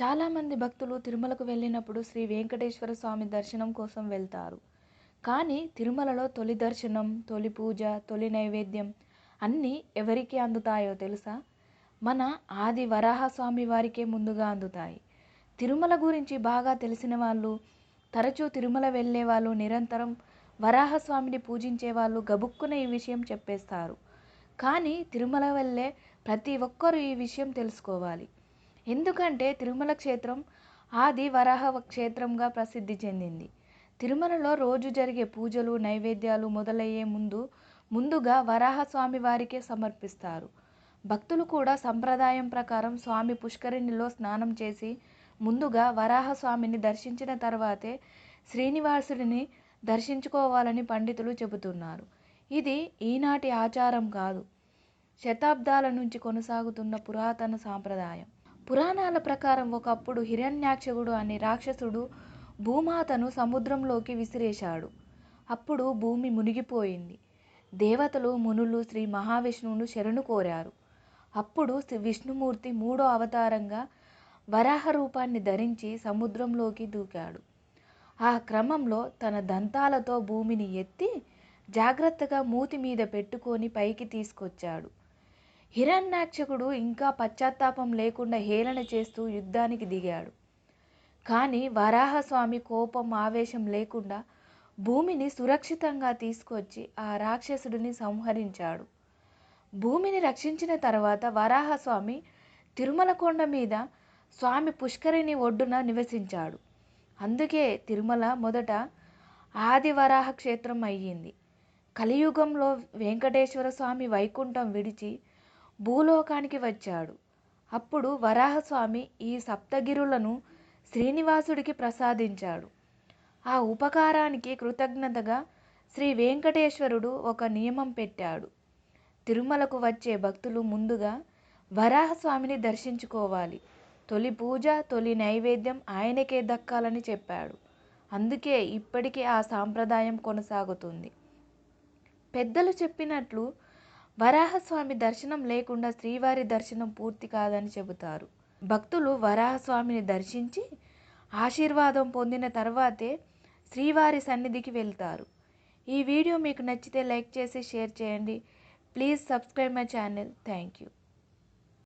చాలామంది భక్తులు తిరుమలకు వెళ్ళినప్పుడు శ్రీ వెంకటేశ్వర స్వామి దర్శనం కోసం వెళ్తారు. కానీ తిరుమలలో తొలి దర్శనం తొలి పూజ తొలి నైవేద్యం అన్నీ ఎవరికి అందుతాయో తెలుసా? మన ఆది వరాహస్వామి వారికే ముందుగా అందుతాయి. తిరుమల గురించి బాగా తెలిసిన వాళ్ళు తరచూ తిరుమల వెళ్ళే వాళ్ళు నిరంతరం వరాహస్వామిని పూజించే వాళ్ళు గబుక్కున ఈ విషయం చెప్పేస్తారు. కానీ తిరుమల వెళ్ళే ప్రతి ఒక్కరూ ఈ విషయం తెలుసుకోవాలి. ఎందుకంటే తిరుమల క్షేత్రం ఆది వరాహ క్షేత్రంగా ప్రసిద్ధి చెందింది. తిరుమలలో రోజు జరిగే పూజలు నైవేద్యాలు మొదలయ్యే ముందు ముందుగా వరాహస్వామి వారికే సమర్పిస్తారు. భక్తులు కూడా సంప్రదాయం ప్రకారం స్వామి పుష్కరిణిలో స్నానం చేసి ముందుగా వరాహస్వామిని దర్శించిన తర్వాతే శ్రీనివాసుడిని దర్శించుకోవాలని పండితులు చెబుతున్నారు. ఇది ఈనాటి ఆచారం కాదు. శతాబ్దాల నుంచి కొనసాగుతున్న పురాతన సాంప్రదాయం. పురాణాల ప్రకారం ఒకప్పుడు హిరణ్యాక్షకుడు అనే రాక్షసుడు భూమాతను సముద్రంలోకి విసిరేశాడు. అప్పుడు భూమి మునిగిపోయింది. దేవతలు మునులు శ్రీ మహావిష్ణువును శరణు కోరారు. అప్పుడు శ్రీ విష్ణుమూర్తి మూడో అవతారంగా వరాహ రూపాన్ని ధరించి సముద్రంలోకి దూకాడు. ఆ క్రమంలో తన దంతాలతో భూమిని ఎత్తి జాగ్రత్తగా మూతి మీద పెట్టుకొని పైకి తీసుకొచ్చాడు. హిరణ్యాక్షకుడు ఇంకా పశ్చాత్తాపం లేకుండా హేళన చేస్తూ యుద్ధానికి దిగాడు. కానీ వరాహస్వామి కోపం ఆవేశం లేకుండా భూమిని సురక్షితంగా తీసుకొచ్చి ఆ రాక్షసుడిని సంహరించాడు. భూమిని రక్షించిన తర్వాత వరాహస్వామి తిరుమల కొండ మీద స్వామి పుష్కరిణి ఒడ్డున నివసించాడు. అందుకే తిరుమల మొదట ఆది వరాహ క్షేత్రం అయ్యింది. కలియుగంలో వెంకటేశ్వర స్వామి వైకుంఠం విడిచి భూలోకానికి వచ్చాడు. అప్పుడు వరాహస్వామి ఈ సప్తగిరులను శ్రీనివాసుడికి ప్రసాదించాడు. ఆ ఉపకారానికి కృతజ్ఞతగా శ్రీ వెంకటేశ్వరుడు ఒక నియమం పెట్టాడు. తిరుమలకు వచ్చే భక్తులు ముందుగా వరాహస్వామిని దర్శించుకోవాలి. తొలి పూజ తొలి నైవేద్యం ఆయనకే దక్కాలని చెప్పాడు. అందుకే ఇప్పటికీ ఆ సాంప్రదాయం కొనసాగుతుంది. పెద్దలు చెప్పినట్లు వరాహస్వామి దర్శనం లేకుండా శ్రీవారి దర్శనం పూర్తి కాదని చెబుతారు. భక్తులు వరాహస్వామిని దర్శించి ఆశీర్వాదం పొందిన తర్వాతే శ్రీవారి సన్నిధికి వెళ్తారు. ఈ వీడియో మీకు నచ్చితే లైక్ చేసి షేర్ చేయండి. Please subscribe my channel. Thank you.